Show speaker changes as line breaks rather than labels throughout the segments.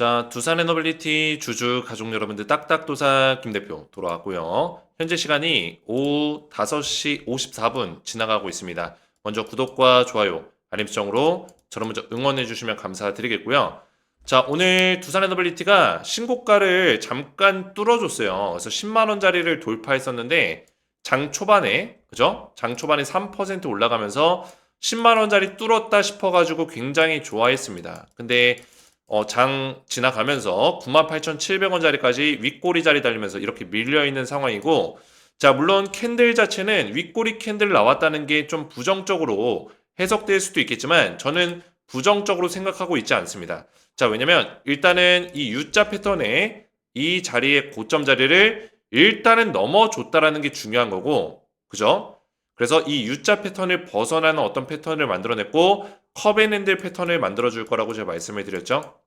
자, 두산 에너빌리티 주주 가족 여러분들 딱딱도사 김 대표 돌아왔고요. 현재 시간이 오후 5시 54분 지나가고 있습니다. 먼저 구독과 좋아요, 알림 설정으로 저를 먼저 응원해 주시면 감사드리겠고요. 자, 오늘 두산 에너빌리티가 신고가를 잠깐 뚫어줬어요. 그래서 10만 원짜리를 돌파했었는데 장 초반에 그죠? 장 초반에 3% 올라가면서 10만 원짜리 뚫었다 싶어가지고 굉장히 좋아했습니다. 근데 어, 장 지나가면서 98,700원짜리까지 윗꼬리 자리 달리면서 이렇게 밀려 있는 상황이고 자, 물론 캔들 자체는 윗꼬리 캔들 나왔다는 게 좀 부정적으로 해석될 수도 있겠지만 저는 부정적으로 생각하고 있지 않습니다. 자, 왜냐면 일단은 이 U자 패턴의 이 자리의 고점 자리를 일단은 넘어줬다라는 게 중요한 거고, 그죠? 그래서 이 U자 패턴을 벗어나는 어떤 패턴을 만들어냈고, 컵앤핸들 패턴을 만들어줄 거라고 제가 말씀을 드렸죠.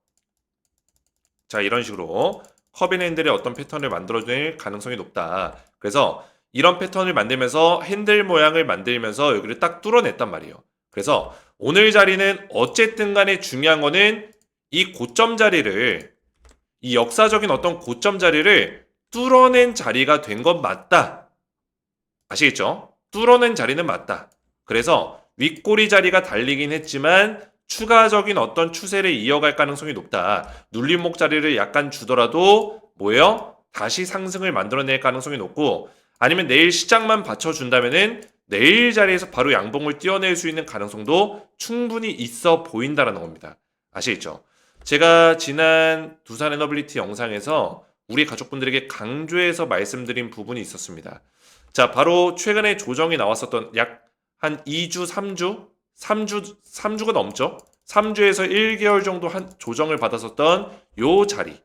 자, 이런 식으로 컵앤핸들의 어떤 패턴을 만들어낼 가능성이 높다. 그래서 이런 패턴을 만들면서 핸들 모양을 만들면서 여기를 딱 뚫어냈단 말이에요. 그래서 오늘 자리는 어쨌든 간에 중요한 거는 이 고점 자리를 이 역사적인 어떤 고점 자리를 뚫어낸 자리가 된 건 맞다. 아시겠죠? 뚫어낸 자리는 맞다. 그래서 윗꼬리 자리가 달리긴 했지만 추가적인 어떤 추세를 이어갈 가능성이 높다. 눌림목 자리를 약간 주더라도 뭐예요? 다시 상승을 만들어낼 가능성이 높고 아니면 내일 시장만 받쳐준다면은 내일 자리에서 바로 양봉을 띄어낼 수 있는 가능성도 충분히 있어 보인다라는 겁니다. 아시겠죠? 제가 지난 두산 에너빌리티 영상에서 우리 가족분들에게 강조해서 말씀드린 부분이 있었습니다. 자, 바로 최근에 조정이 나왔었던 약 한 2주, 3주, 3주, 3주가 넘죠? 3주에서 1개월 정도 한 조정을 받았었던 요 자리,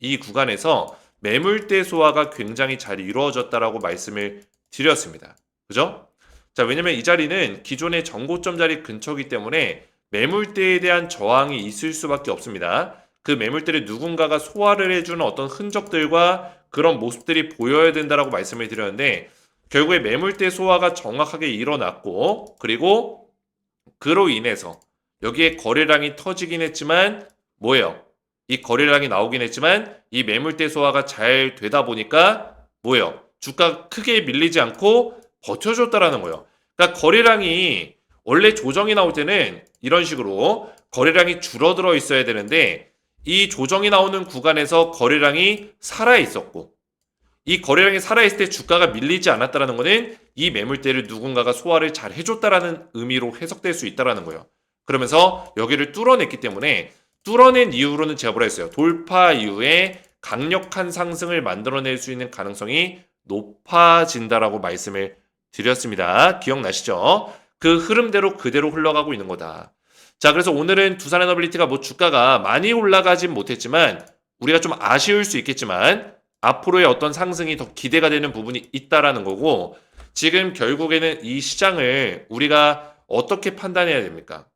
이 구간에서 매물대 소화가 굉장히 잘 이루어졌다라고 말씀을 드렸습니다. 그죠? 자, 왜냐면 이 자리는 기존의 정고점 자리 근처이기 때문에 매물대에 대한 저항이 있을 수밖에 없습니다. 그 매물대를 누군가가 소화를 해주는 어떤 흔적들과 그런 모습들이 보여야 된다라고 말씀을 드렸는데 결국에 매물대 소화가 정확하게 일어났고 그리고 그로 인해서 여기에 거래량이 터지긴 했지만 뭐예요? 이 거래량이 나오긴 했지만 이 매물대 소화가 잘 되다 보니까 뭐예요? 주가 크게 밀리지 않고 버텨줬다라는 거예요. 그러니까 거래량이 원래 조정이 나올 때는 이런 식으로 거래량이 줄어들어 있어야 되는데 이 조정이 나오는 구간에서 거래량이 살아 있었고 이 거래량이 살아있을 때 주가가 밀리지 않았다라는 거는 이 매물대를 누군가가 소화를 잘 해줬다라는 의미로 해석될 수 있다라는 거예요. 그러면서 여기를 뚫어냈기 때문에 뚫어낸 이후로는 제가 뭐라 했어요? 돌파 이후에 강력한 상승을 만들어낼 수 있는 가능성이 높아진다라고 말씀을 드렸습니다. 기억나시죠? 그 흐름대로 그대로 흘러가고 있는 거다. 자, 그래서 오늘은 두산 에너빌리티가 뭐 주가가 많이 올라가진 못했지만 우리가 좀 아쉬울 수 있겠지만 앞으로의 어떤 상승이 더 기대가 되는 부분이 있다라는 거고 지금 결국에는 이 시장을 우리가 어떻게 판단해야 됩니까?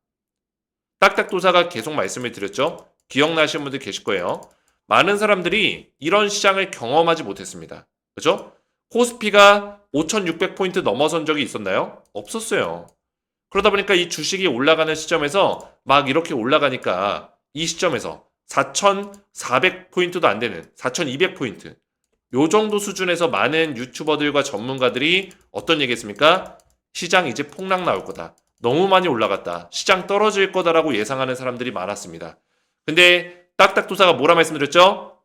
딱딱도사가 계속 말씀을 드렸죠. 기억나시는 분들 계실 거예요. 많은 사람들이 이런 시장을 경험하지 못했습니다. 그죠? 코스피가 5,600포인트 넘어선 적이 있었나요? 없었어요. 그러다 보니까 이 주식이 올라가는 시점에서 막 이렇게 올라가니까 이 시점에서 4,400포인트도 안 되는 4,200포인트. 요 정도 수준에서 많은 유튜버들과 전문가들이 어떤 얘기 했습니까? 시장 이제 폭락 나올 거다. 너무 많이 올라갔다. 시장 떨어질 거다라고 예상하는 사람들이 많았습니다. 근데 딱딱도사가 뭐라 말씀드렸죠?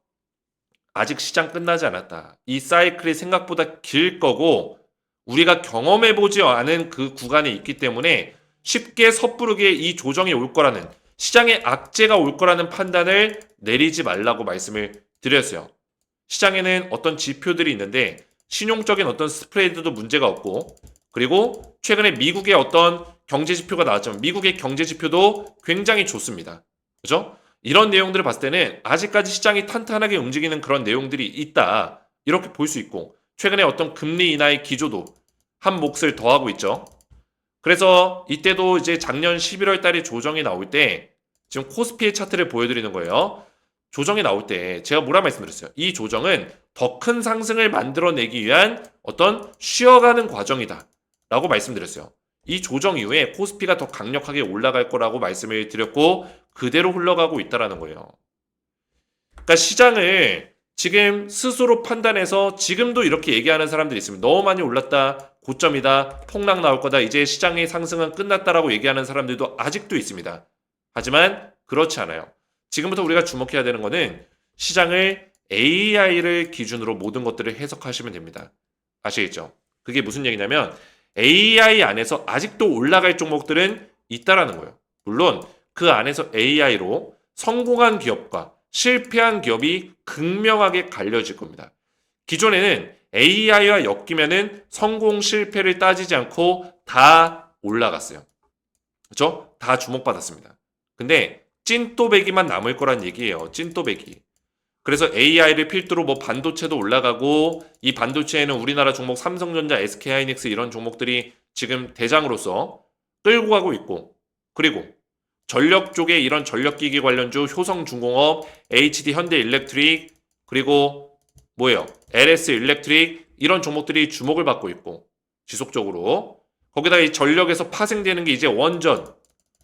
아직 시장 끝나지 않았다. 이 사이클이 생각보다 길 거고 우리가 경험해보지 않은 그 구간에 있기 때문에 쉽게 섣부르게 이 조정이 올 거라는 시장에 악재가 올 거라는 판단을 내리지 말라고 말씀을 드렸어요. 시장에는 어떤 지표들이 있는데 신용적인 어떤 스프레드도 문제가 없고 그리고 최근에 미국의 어떤 경제 지표가 나왔지만 미국의 경제 지표도 굉장히 좋습니다. 그죠? 이런 내용들을 봤을 때는 아직까지 시장이 탄탄하게 움직이는 그런 내용들이 있다. 이렇게 볼 수 있고 최근에 어떤 금리 인하의 기조도 한 몫을 더하고 있죠. 그래서 이때도 이제 작년 11월 달에 조정이 나올 때 지금 코스피의 차트를 보여드리는 거예요. 조정이 나올 때 제가 뭐라 말씀드렸어요? 이 조정은 더 큰 상승을 만들어내기 위한 어떤 쉬어가는 과정이다. 라고 말씀드렸어요. 이 조정 이후에 코스피가 더 강력하게 올라갈 거라고 말씀을 드렸고 그대로 흘러가고 있다라는 거예요. 그러니까 시장을 지금 스스로 판단해서 지금도 이렇게 얘기하는 사람들이 있습니다. 너무 많이 올랐다. 고점이다. 폭락 나올 거다. 이제 시장의 상승은 끝났다라고 얘기하는 사람들도 아직도 있습니다. 하지만 그렇지 않아요. 지금부터 우리가 주목해야 되는 거는 시장을 AI를 기준으로 모든 것들을 해석하시면 됩니다. 아시겠죠? 그게 무슨 얘기냐면 AI 안에서 아직도 올라갈 종목들은 있다라는 거예요. 물론 그 안에서 AI로 성공한 기업과 실패한 기업이 극명하게 갈려질 겁니다. 기존에는 AI와 엮이면은 성공 실패를 따지지 않고 다 올라갔어요. 그렇죠? 다 주목받았습니다. 근데 찐또배기만 남을 거란 얘기예요. 찐또배기. 그래서 AI를 필두로 뭐 반도체도 올라가고 이 반도체에는 우리나라 종목 삼성전자, SK하이닉스 이런 종목들이 지금 대장으로서 끌고 가고 있고 그리고 전력 쪽에 이런 전력기기 관련주 효성중공업, HD 현대일렉트릭 그리고 뭐예요? LS 일렉트릭 이런 종목들이 주목을 받고 있고 지속적으로 거기다가 이 전력에서 파생되는 게 이제 원전,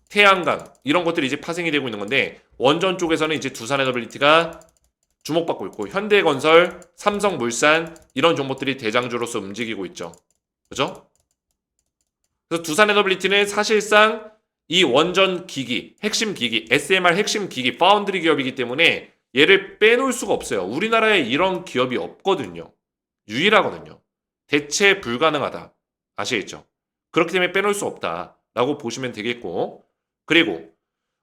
태양광 이런 것들이 이제 파생이 되고 있는 건데 원전 쪽에서는 이제 두산에너빌리티가 주목받고 있고 현대건설, 삼성물산 이런 종목들이 대장주로서 움직이고 있죠. 그죠? 그래서 두산에너빌리티는 사실상 이 원전 기기, 핵심 기기, SMR 핵심 기기, 파운드리 기업이기 때문에 얘를 빼놓을 수가 없어요. 우리나라에 이런 기업이 없거든요. 유일하거든요. 대체 불가능하다. 아시겠죠? 그렇기 때문에 빼놓을 수 없다라고 보시면 되겠고 그리고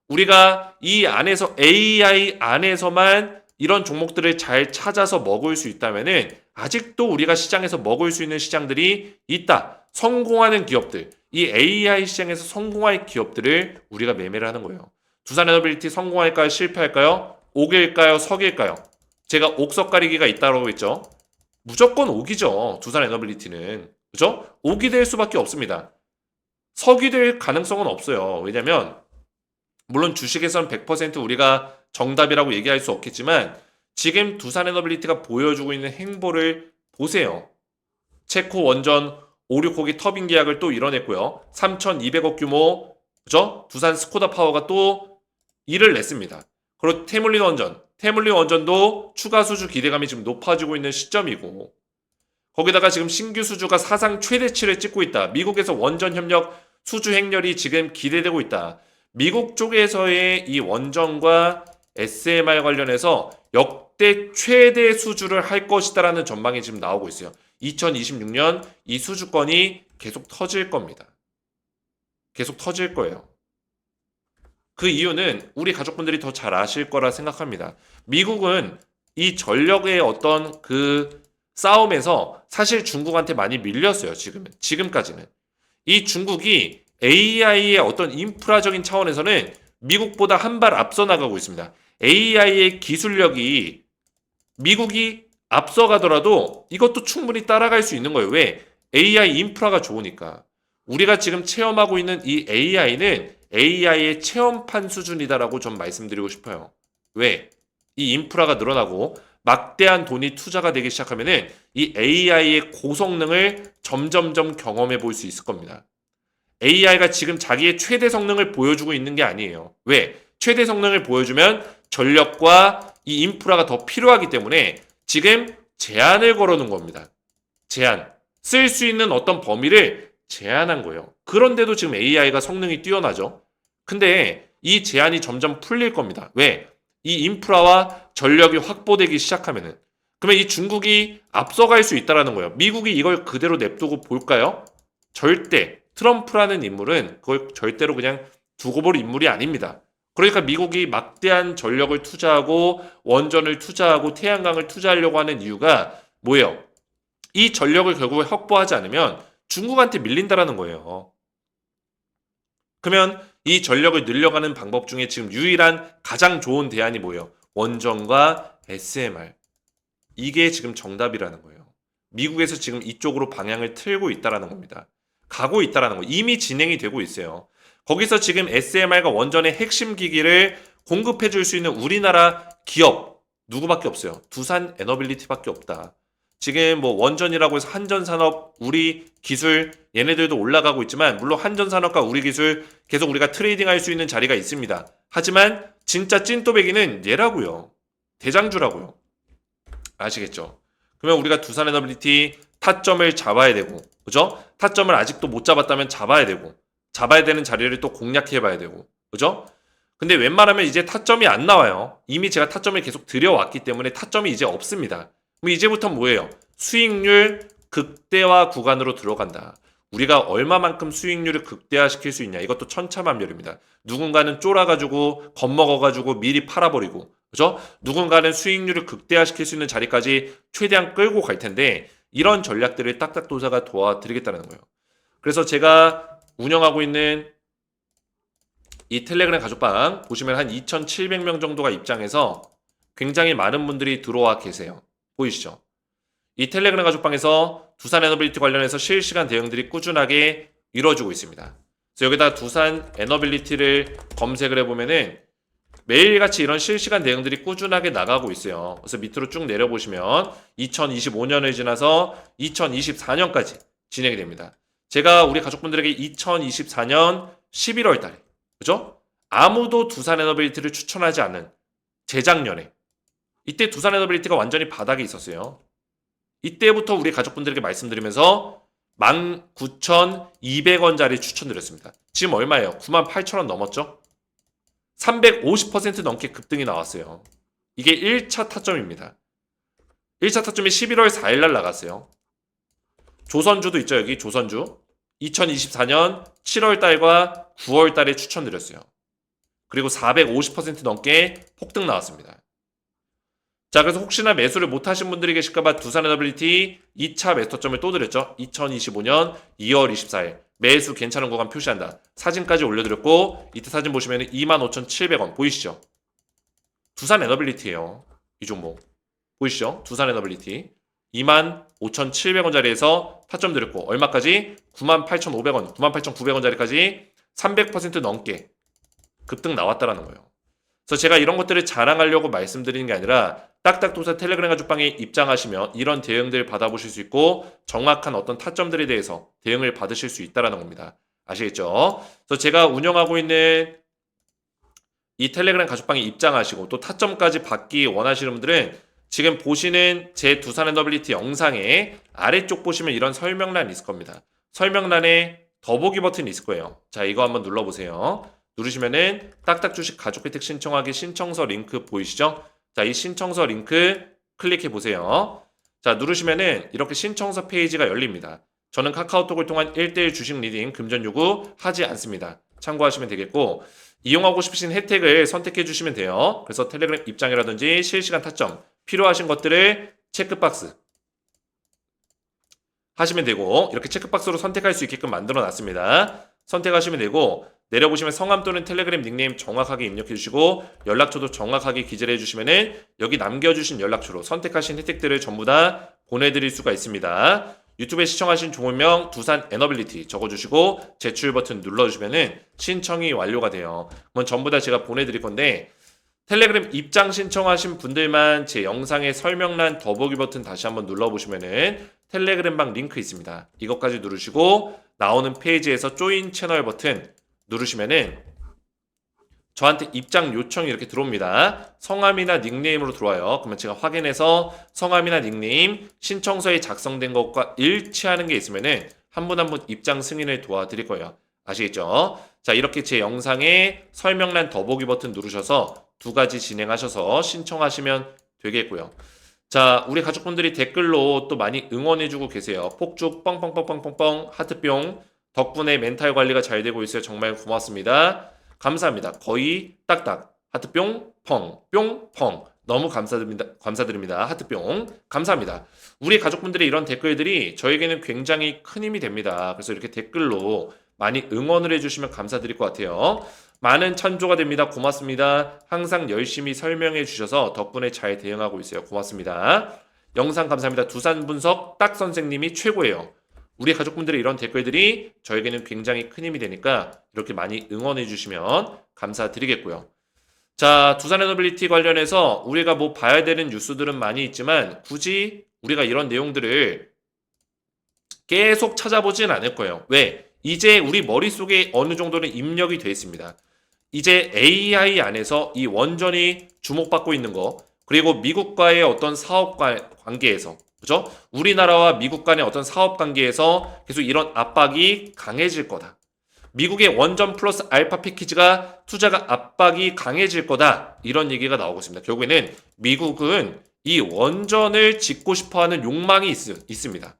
우리가 이 안에서 AI 안에서만 이런 종목들을 잘 찾아서 먹을 수 있다면은 아직도 우리가 시장에서 먹을 수 있는 시장들이 있다. 성공하는 기업들, 이 AI 시장에서 성공할 기업들을 우리가 매매를 하는 거예요. 두산에너빌리티 성공할까요? 실패할까요? 옥일까요? 석일까요? 제가 옥석 가리기가 있다고 했죠. 무조건 옥이죠. 두산 에너빌리티는. 그죠? 옥이 될 수밖에 없습니다. 석이 될 가능성은 없어요. 왜냐면 물론 주식에서는 100% 우리가 정답이라고 얘기할 수 없겠지만 지금 두산 에너빌리티가 보여주고 있는 행보를 보세요. 체코 원전 5, 6호기 터빈 계약을 또 이뤄냈고요. 3,200억 규모 그죠? 두산 스코다 파워가 또 일을 냈습니다. 그리고 태물린 원전, 태물린 원전도 추가 수주 기대감이 지금 높아지고 있는 시점이고 거기다가 지금 신규 수주가 사상 최대치를 찍고 있다. 미국에서 원전 협력 수주 행렬이 지금 기대되고 있다. 미국 쪽에서의 이 원전과 SMR 관련해서 역대 최대 수주를 할 것이다라는 전망이 지금 나오고 있어요. 2026년 이 수주권이 계속 터질 겁니다. 계속 터질 거예요. 그 이유는 우리 가족분들이 더 잘 아실 거라 생각합니다. 미국은 이 전력의 어떤 그 싸움에서 사실 중국한테 많이 밀렸어요. 지금은. 지금까지는. 이 중국이 AI의 어떤 인프라적인 차원에서는 미국보다 한 발 앞서 나가고 있습니다. AI의 기술력이 미국이 앞서가더라도 이것도 충분히 따라갈 수 있는 거예요. 왜? AI 인프라가 좋으니까. 우리가 지금 체험하고 있는 이 AI는 AI의 체험판 수준이다라고 좀 말씀드리고 싶어요. 왜? 이 인프라가 늘어나고 막대한 돈이 투자가 되기 시작하면은 이 AI의 고성능을 점점점 경험해 볼 수 있을 겁니다. AI가 지금 자기의 최대 성능을 보여주고 있는 게 아니에요. 왜? 최대 성능을 보여주면 전력과 이 인프라가 더 필요하기 때문에 지금 제한을 걸어놓은 겁니다. 제한. 쓸 수 있는 어떤 범위를 제한한 거예요. 그런데도 지금 AI가 성능이 뛰어나죠. 근데 이 제한이 점점 풀릴 겁니다. 왜? 이 인프라와 전력이 확보되기 시작하면은 그러면 이 중국이 앞서갈 수 있다라는 거예요. 미국이 이걸 그대로 냅두고 볼까요? 절대 트럼프라는 인물은 그걸 절대로 그냥 두고 볼 인물이 아닙니다. 그러니까 미국이 막대한 전력을 투자하고 원전을 투자하고 태양광을 투자하려고 하는 이유가 뭐예요? 이 전력을 결국에 확보하지 않으면 중국한테 밀린다라는 거예요. 그러면 이 전력을 늘려가는 방법 중에 지금 유일한 가장 좋은 대안이 뭐예요? 원전과 SMR. 이게 지금 정답이라는 거예요. 미국에서 지금 이쪽으로 방향을 틀고 있다라는 겁니다. 가고 있다라는 거. 이미 진행이 되고 있어요. 거기서 지금 SMR과 원전의 핵심 기기를 공급해 줄 수 있는 우리나라 기업 누구밖에 없어요. 두산 에너빌리티밖에 없다. 지금 뭐 원전이라고 해서 한전산업 우리 기술 얘네들도 올라가고 있지만 물론 한전산업과 우리 기술 계속 우리가 트레이딩 할 수 있는 자리가 있습니다. 하지만 진짜 찐또배기는 얘라고요. 대장주라고요. 아시겠죠? 그러면 우리가 두산 에너빌리티 타점을 잡아야 되고, 그죠? 타점을 아직도 못 잡았다면 잡아야 되고, 잡아야 되는 자리를 또 공략해 봐야 되고, 그죠? 근데 웬만하면 이제 타점이 안 나와요. 이미 제가 타점을 계속 들여왔기 때문에 타점이 이제 없습니다. 그럼 이제부터 뭐예요? 수익률 극대화 구간으로 들어간다. 우리가 얼마만큼 수익률을 극대화시킬 수 있냐. 이것도 천차만별입니다. 누군가는 쫄아가지고 겁먹어가지고 미리 팔아버리고, 그죠? 누군가는 수익률을 극대화시킬 수 있는 자리까지 최대한 끌고 갈 텐데 이런 전략들을 딱딱도사가 도와드리겠다는 거예요. 그래서 제가 운영하고 있는 이 텔레그램 가족방 보시면 한 2,700명 정도가 입장해서 굉장히 많은 분들이 들어와 계세요. 보이시죠? 이 텔레그램 가족방에서 두산 에너빌리티 관련해서 실시간 대응들이 꾸준하게 이루어지고 있습니다. 그래서 여기다 두산 에너빌리티를 검색을 해보면은 매일같이 이런 실시간 대응들이 꾸준하게 나가고 있어요. 그래서 밑으로 쭉 내려보시면 2025년을 지나서 2024년까지 진행이 됩니다. 제가 우리 가족분들에게 2024년 11월 달에, 그죠? 아무도 두산 에너빌리티를 추천하지 않는 재작년에 이때 두산 에너빌리티가 완전히 바닥에 있었어요. 이때부터 우리 가족분들에게 말씀드리면서 19,200원짜리 추천드렸습니다. 지금 얼마예요? 98,000원 넘었죠? 350% 넘게 급등이 나왔어요. 이게 1차 타점입니다. 1차 타점이 11월 4일 날 나갔어요. 조선주도 있죠, 여기 조선주. 2024년 7월 달과 9월 달에 추천드렸어요. 그리고 450% 넘게 폭등 나왔습니다. 자, 그래서 혹시나 매수를 못 하신 분들이 계실까봐 두산 에너빌리티 2차 매수점을 또 드렸죠. 2025년 2월 24일. 매수 괜찮은 구간 표시한다. 사진까지 올려드렸고, 이때 사진 보시면 25,700원 보이시죠? 두산 에너빌리티예요. 이 종목. 보이시죠? 두산 에너빌리티. 25,700원짜리에서 타점 드렸고, 얼마까지? 98,500원, 98,900원짜리까지 300% 넘게 급등 나왔다라는 거예요. 그래서 제가 이런 것들을 자랑하려고 말씀드리는 게 아니라 딱딱도사 텔레그램 가족방에 입장하시면 이런 대응들 받아보실 수 있고 정확한 어떤 타점들에 대해서 대응을 받으실 수 있다라는 겁니다. 아시겠죠? 그래서 제가 운영하고 있는 이 텔레그램 가족방에 입장하시고 또 타점까지 받기 원하시는 분들은 지금 보시는 제 두산 엔더빌리티 영상의 아래쪽 보시면 이런 설명란이 있을 겁니다. 설명란에 더보기 버튼이 있을 거예요. 자, 이거 한번 눌러보세요. 누르시면은 딱딱 주식 가족 혜택 신청하기 신청서 링크 보이시죠? 자, 이 신청서 링크 클릭해 보세요. 자, 누르시면은 이렇게 신청서 페이지가 열립니다. 저는 카카오톡을 통한 1대1 주식 리딩 금전 요구 하지 않습니다. 참고하시면 되겠고 이용하고 싶으신 혜택을 선택해 주시면 돼요. 그래서 텔레그램 입장이라든지 실시간 타점 필요하신 것들을 체크박스 하시면 되고 이렇게 체크박스로 선택할 수 있게끔 만들어 놨습니다. 선택하시면 되고 내려보시면 성함 또는 텔레그램 닉네임 정확하게 입력해 주시고 연락처도 정확하게 기재해 주시면은 여기 남겨주신 연락처로 선택하신 혜택들을 전부 다 보내드릴 수가 있습니다. 유튜브에 시청하신 종목명 두산 에너빌리티 적어주시고 제출 버튼 눌러주시면은 신청이 완료가 돼요. 그건 전부 다 제가 보내드릴 건데 텔레그램 입장 신청하신 분들만 제 영상의 설명란 더보기 버튼 다시 한번 눌러보시면은 텔레그램방 링크 있습니다. 이것까지 누르시고 나오는 페이지에서 조인 채널 버튼 누르시면은 저한테 입장 요청이 이렇게 들어옵니다. 성함이나 닉네임으로 들어와요. 그러면 제가 확인해서 성함이나 닉네임, 신청서에 작성된 것과 일치하는 게 있으면은 한 분 한 분 입장 승인을 도와드릴 거예요. 아시겠죠? 자, 이렇게 제 영상에 설명란 더보기 버튼 누르셔서 두 가지 진행하셔서 신청하시면 되겠고요. 자, 우리 가족분들이 댓글로 또 많이 응원해주고 계세요. 폭죽 뻥뻥뻥뻥뻥뻥 하트뿅 덕분에 멘탈 관리가 잘 되고 있어요. 정말 고맙습니다. 감사합니다. 거의 딱딱 하트 뿅 펑 뿅 펑 너무 감사드립니다. 감사드립니다. 하트뿅 감사합니다. 우리 가족분들의 이런 댓글들이 저에게는 굉장히 큰 힘이 됩니다. 그래서 이렇게 댓글로 많이 응원을 해주시면 감사드릴 것 같아요. 많은 찬조가 됩니다. 고맙습니다. 항상 열심히 설명해 주셔서 덕분에 잘 대응하고 있어요. 고맙습니다. 영상 감사합니다. 두산 분석 딱 선생님이 최고예요. 우리 가족분들의 이런 댓글들이 저에게는 굉장히 큰 힘이 되니까 이렇게 많이 응원해 주시면 감사드리겠고요. 자, 두산 에너빌리티 관련해서 우리가 뭐 봐야 되는 뉴스들은 많이 있지만 굳이 우리가 이런 내용들을 계속 찾아보진 않을 거예요. 왜? 이제 우리 머릿속에 어느 정도는 입력이 돼 있습니다. 이제 AI 안에서 이 원전이 주목받고 있는 거, 그리고 미국과의 어떤 사업 관- 관계에서 그죠? 우리나라와 미국 간의 어떤 사업 관계에서 계속 이런 압박이 강해질 거다. 미국의 원전 플러스 알파 패키지가 투자가 압박이 강해질 거다. 이런 얘기가 나오고 있습니다. 결국에는 미국은 이 원전을 짓고 싶어 하는 욕망이 있, 있습니다.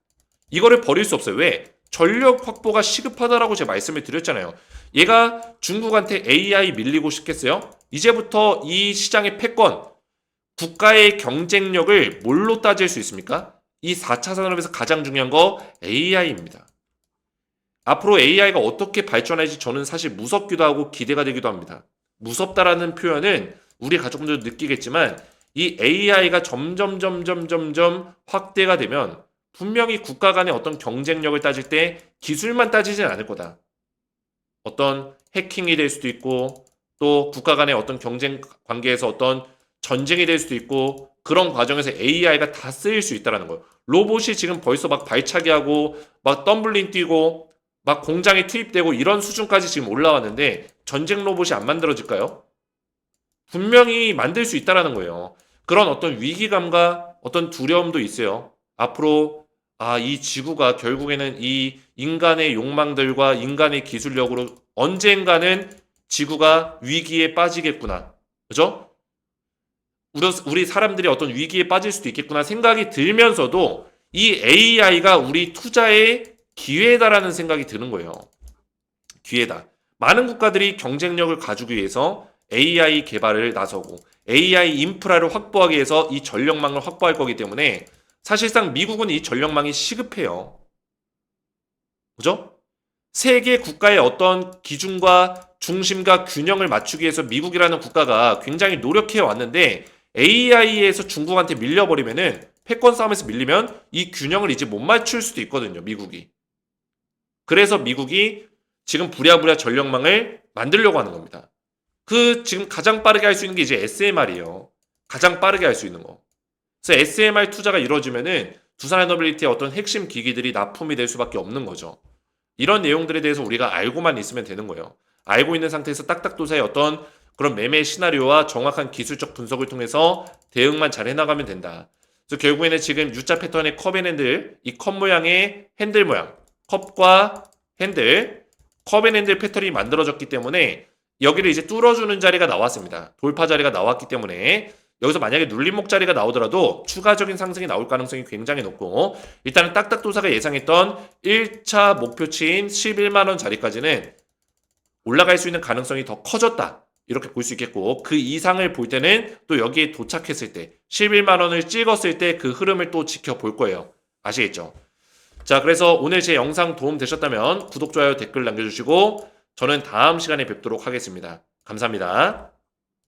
이거를 버릴 수 없어요. 왜? 전력 확보가 시급하다라고 제가 말씀을 드렸잖아요. 얘가 중국한테 AI 밀리고 싶겠어요? 이제부터 이 시장의 패권, 국가의 경쟁력을 뭘로 따질 수 있습니까? 이 4차 산업에서 가장 중요한 거 AI입니다. 앞으로 AI가 어떻게 발전할지 저는 사실 무섭기도 하고 기대가 되기도 합니다. 무섭다라는 표현은 우리 가족분들도 느끼겠지만 이 AI가 점점 점점 점점 확대가 되면 분명히 국가 간의 어떤 경쟁력을 따질 때 기술만 따지진 않을 거다. 어떤 해킹이 될 수도 있고 또 국가 간의 어떤 경쟁 관계에서 어떤 전쟁이 될 수도 있고 그런 과정에서 AI가 다 쓰일 수 있다라는 거예요. 로봇이 지금 벌써 막 발차기 하고 막 덤블링 뛰고 막 공장에 투입되고 이런 수준까지 지금 올라왔는데 전쟁 로봇이 안 만들어질까요? 분명히 만들 수 있다라는 거예요. 그런 어떤 위기감과 어떤 두려움도 있어요. 앞으로 아, 이 지구가 결국에는 이 인간의 욕망들과 인간의 기술력으로 언젠가는 지구가 위기에 빠지겠구나. 그죠? 우리, 사람들이 어떤 위기에 빠질 수도 있겠구나 생각이 들면서도 이 AI가 우리 투자의 기회다라는 생각이 드는 거예요. 기회다. 많은 국가들이 경쟁력을 가지기 위해서 AI 개발을 나서고 AI 인프라를 확보하기 위해서 이 전력망을 확보할 거기 때문에 사실상 미국은 이 전력망이 시급해요. 그죠? 세계 국가의 어떤 기준과 중심과 균형을 맞추기 위해서 미국이라는 국가가 굉장히 노력해 왔는데 AI에서 중국한테 밀려버리면은 패권 싸움에서 밀리면 이 균형을 이제 못 맞출 수도 있거든요, 미국이. 그래서 미국이 지금 부랴부랴 전력망을 만들려고 하는 겁니다. 그 지금 가장 빠르게 할 수 있는 게 이제 SMR이에요. 가장 빠르게 할 수 있는 거. 그래서 SMR 투자가 이루어지면은 두산 에너빌리티의 어떤 핵심 기기들이 납품이 될 수밖에 없는 거죠. 이런 내용들에 대해서 우리가 알고만 있으면 되는 거예요. 알고 있는 상태에서 딱딱도사의 어떤 그런 매매 시나리오와 정확한 기술적 분석을 통해서 대응만 잘 해나가면 된다. 그래서 결국에는 지금 U자 패턴의 컵앤 핸들, 이 컵 모양의 핸들 모양, 컵과 핸들, 컵앤 핸들 패턴이 만들어졌기 때문에 여기를 이제 뚫어주는 자리가 나왔습니다. 돌파 자리가 나왔기 때문에 여기서 만약에 눌림목 자리가 나오더라도 추가적인 상승이 나올 가능성이 굉장히 높고 일단은 딱딱도사가 예상했던 1차 목표치인 11만원 자리까지는 올라갈 수 있는 가능성이 더 커졌다. 이렇게 볼 수 있겠고 그 이상을 볼 때는 또 여기에 도착했을 때 11만 원을 찍었을 때 그 흐름을 또 지켜볼 거예요. 아시겠죠? 자 그래서 오늘 제 영상 도움 되셨다면 구독, 좋아요, 댓글 남겨주시고 저는 다음 시간에 뵙도록 하겠습니다. 감사합니다.